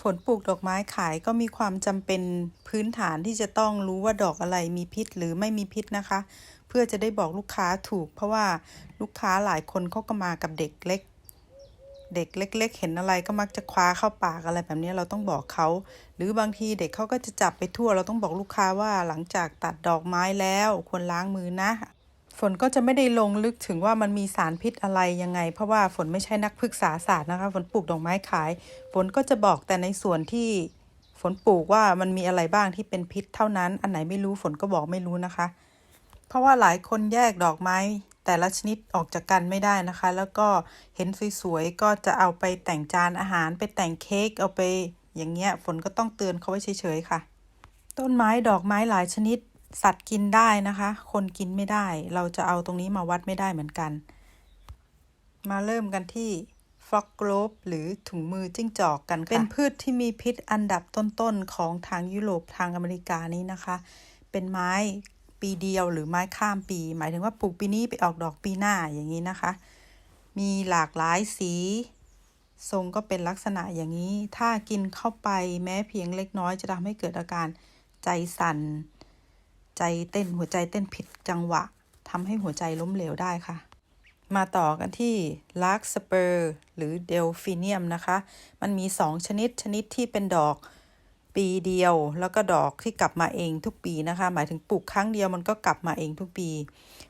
ฝนปลูกดอกไม้ขายก็มีความจำเป็นพื้นฐานที่จะต้องรู้ว่าดอกอะไรมีพิษหรือไม่มีพิษนะคะ เพื่อจะได้บอกลูกค้าถูก เพราะว่าลูกค้าหลายคนเขาก็มากับเด็กเล็ก เด็กเล็ก ๆ เห็นอะไรก็มักจะคว้าเข้าปากอะไรแบบนี้เราต้องบอกเขา หรือบางทีเด็กเขาก็จะจับไปทั่ว เราต้องบอกลูกค้าว่าหลังจากตัดดอกไม้แล้วควรล้างมือนะ ฝนก็จะไม่ได้ลงลึกถึงว่ามันมีสารพิษอะไรยังไง เพราะว่าฝนไม่ใช่นักพฤกษาศาสตร์นะคะ ฝนปลูกดอกไม้ขาย ฝนก็จะบอกแต่ในส่วนที่ฝนปลูกว่ามันมีอะไรบ้างที่เป็นพิษเท่านั้น อันไหนไม่รู้ฝนก็บอกไม่รู้นะคะ เพราะว่าหลายคนแยกดอกไม้แต่ละชนิดออกจากกันไม่ได้นะคะ แล้วก็เห็นสวยๆก็จะเอาไปแต่งจานอาหารไปแต่งเค้กเอาไปอย่างเงี้ยฝนก็ต้องเตือนเขาไว้เฉยๆค่ะ ต้นไม้ดอกไม้หลายชนิด สัตว์กินได้นะคะ คนกินไม่ได้ เราจะเอาตรงนี้มาวัดไม่ได้เหมือนกัน มาเริ่มกันที่ฟลอกโกลบหรือถุงมือจิ้งจอกกันค่ะ เป็นพืชที่มีพิษอันดับต้นๆ ของทางยุโรปทางอเมริกานี้นะคะ เป็นไม้ปีเดียวหรือไม้ข้ามปี หมายถึงว่าปลูกปีนี้ไปออกดอกปีหน้าอย่างนี้นะคะ มีหลากหลายสี ทรงก็เป็นลักษณะอย่างนี้ ถ้ากินเข้าไปแม้เพียงเล็กน้อยจะทำให้เกิดอาการใจสั่น ใจเต้นหัวใจเต้นผิดจังหวะทำให้หัวใจล้มเหลวได้ค่ะ มาต่อกันที่ลักสเปอร์หรือเดลฟิเนียมนะคะ มันมีสองชนิดชนิดที่เป็นดอกปีเดียว แล้วก็ดอกที่กลับมาเองทุกปีนะคะ หมายถึงปลูกครั้งเดียวมันก็กลับมาเองทุกปี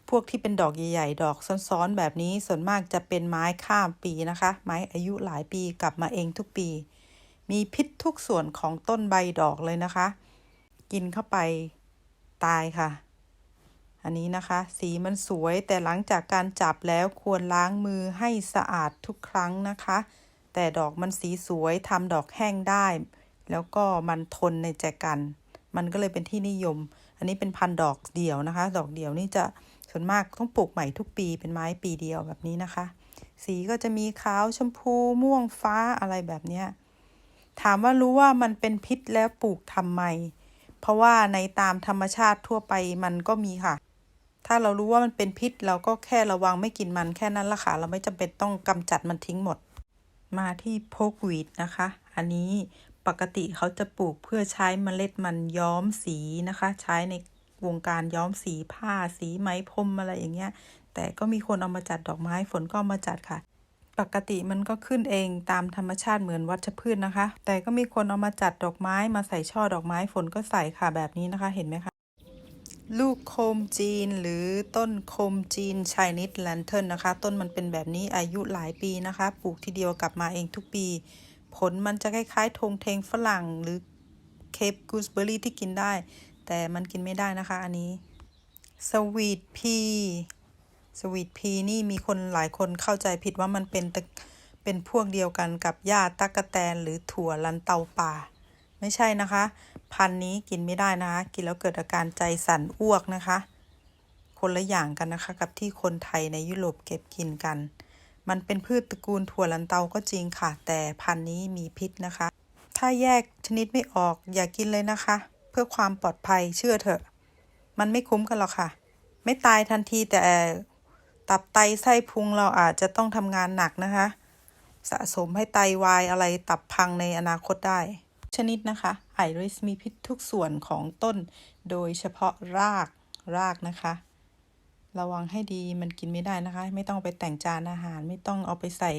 พวกที่เป็นดอกใหญ่ๆ ดอกซ้อนๆ แบบนี้ส่วนมากจะเป็นไม้ข้ามปีนะคะ ไม้อายุหลายปีกลับมาเองทุกปี มีพิษทุกส่วนของต้นใบดอกเลยนะคะ กินเข้าไป ตายค่ะ อันนี้นะคะ สีมันสวยแต่หลังจากการจับแล้วควรล้างมือให้สะอาดทุกครั้งนะคะ แต่ดอกมันสีสวยทำดอกแห้งได้ แล้วก็มันทนในแจกัน มันก็เลยเป็นที่นิยม อันนี้เป็นพันดอกเดี่ยวนะคะ ดอกเดี่ยวนี่จะส่วนมากต้องปลูกใหม่ทุกปีเป็นไม้ปีเดียวแบบนี้นะคะ สีก็จะมีขาวชมพูม่วงฟ้าอะไรแบบเนี้ยถามว่ารู้ว่ามันเป็นพิษแล้วปลูกทำไม เพราะว่าในตามธรรมชาติทั่วไปมันก็มีค่ะ ถ้าเรารู้ว่ามันเป็นพิษ เราก็แค่ระวังไม่กินมันแค่นั้นละค่ะ เราไม่จำเป็นต้องกำจัดมันทิ้งหมด มาที่โพกวีดนะคะ อันนี้ปกติเขาจะปลูกเพื่อใช้เมล็ดมันย้อมสีนะคะ ใช้ในวงการย้อมสีผ้าสีไหมพรมอะไรอย่างเงี้ย แต่ก็มีคนเอามาจัดดอกไม้ฝนก็เอามาจัดค่ะ ปกติมันก็ขึ้นเองตามธรรมชาติเหมือนวัชพืชนะคะ แต่ก็มีคนเอามาจัดดอกไม้มาใส่ช่อดอกไม้ฝนก็ใส่ค่ะแบบนี้นะคะ เห็นไหมคะ ลูกโคมจีนหรือต้นโคมจีนชายนิดแลนเทิร์นนะคะ ต้นมันเป็นแบบนี้อายุหลายปีนะคะ ปลูกทีเดียวกลับมาเองทุกปี ผลมันจะคล้ายๆธงเทงฝรั่งหรือเคปกูสเบอร์รี่ที่กินได้ แต่มันกินไม่ได้นะคะ อันนี้สวีทพี สวีทพีนี่มีคนหลายคนเข้าใจผิดว่ามันเป็นตะเป็นพวกเดียวกันกับหญ้าตักะแตนหรือถั่วลันเตาป่า ไม่ใช่นะคะ พันนี้กินไม่ได้นะคะ กินแล้วเกิดอาการใจสั่นอ้วกนะคะ คนละอย่างกันนะคะ กับที่คนไทยในยุโรปเก็บกินกัน มันเป็นพืชตระกูลถั่วลันเตาก็จริงค่ะ แต่พันนี้มีพิษนะคะ ถ้าแยกชนิดไม่ออกอย่ากินเลยนะคะ เพื่อความปลอดภัยเชื่อเถอะ มันไม่คุ้มกันหรอกค่ะ ไม่ตายทันทีแต่ ตับไตไส้พุงเราอาจจะต้องทำงานหนักนะคะ สะสมให้ไตวายอะไรตับพังในอนาคตได้ ชนิดนะคะไอริสมีพิษทุกส่วนของต้น โดยเฉพาะรากรากนะคะ ระวังให้ดีมันกินไม่ได้นะคะ ไม่ต้องไปแต่งจานอาหาร ไม่ต้องเอาไปใส่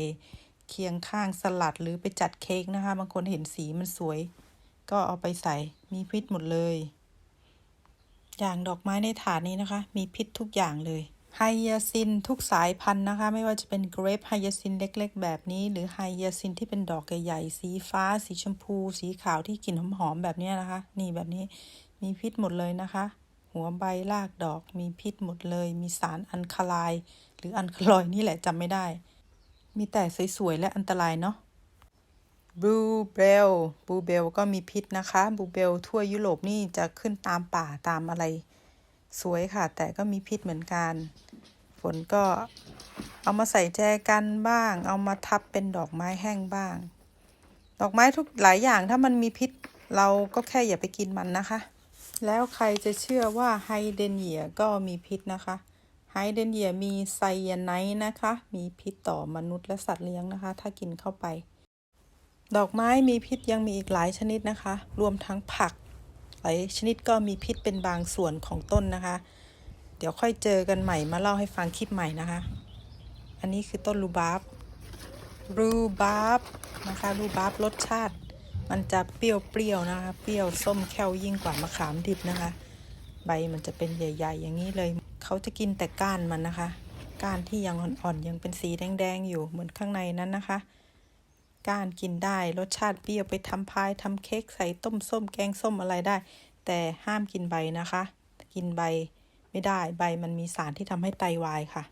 เคียงข้างสลัดหรือไปจัดเค้กนะคะ บางคนเห็นสีมันสวย ก็เอาไปใส่มีพิษหมดเลย อย่างดอกไม้ในถาดนี้นะคะ มีพิษทุกอย่างเลย ไฮยาซินทุกสายพันธุ์นะคะ ไม่ว่าจะเป็นเกรปไฮยาซินเล็กๆ แบบนี้ หรือไฮยาซินที่เป็นดอกใหญ่ๆสีฟ้า สีชมพู สีขาวที่กลิ่นหอมๆแบบนี้นะคะ นี่แบบนี้มีพิษหมดเลยนะคะ หัวใบรากดอกมีพิษหมดเลย มีสารอันคาไลาย หรืออันคาลอยนี่แหละจำไม่ได้ มีแต่สวยๆและอันตรายเนาะบลูเบลบลูเบลก็มีพิษนะคะบลูเบลทั่วยุโรปนี่จะขึ้นตามป่าตามอะไร สวยค่ะ แต่ก็มีพิษเหมือนกัน ฝนก็เอามาใส่แจกันบ้าง เอามาทับเป็นดอกไม้แห้งบ้าง ดอกไม้ทุกหลายอย่างถ้ามันมีพิษเราก็แค่อย่าไปกินมันนะคะ แล้วใครจะเชื่อว่าไฮเดนเยียก็มีพิษนะคะ ไฮเดนเยียมีไซยาไนด์นะคะ มีพิษต่อมนุษย์และสัตว์เลี้ยงนะคะ ถ้ากินเข้าไป ดอกไม้มีพิษยังมีอีกหลายชนิดนะคะ รวมทั้งผัก หลายชนิดก็มีพิษเป็นบางส่วนของต้นนะคะ เดี๋ยวค่อยเจอกันใหม่มาเล่าให้ฟังคลิปใหม่นะคะ อันนี้คือต้นรูบาร์บรูบาร์บนะคะรูบาร์บรสชาติ มันจะเปรี้ยวๆนะคะ เปรี้ยวส้มแควยิ่งกว่ามะขามดิบนะคะ ใบมันจะเป็นใหญ่ ๆ อย่างนี้เลย เขาจะกินแต่ก้านมันนะคะ ก้านที่ยังอ่อนๆยังเป็นสีแดงๆอยู่เหมือนข้างในนั้นนะคะ ก้านกินได้ รสชาติเปรี้ยวไปทำพายทำเค้กใส่ต้มส้มแกงส้มอะไรได้ แต่ห้ามกินใบนะคะ กินใบไม่ได้ใบมันมีสารที่ทำให้ไตวายค่ะ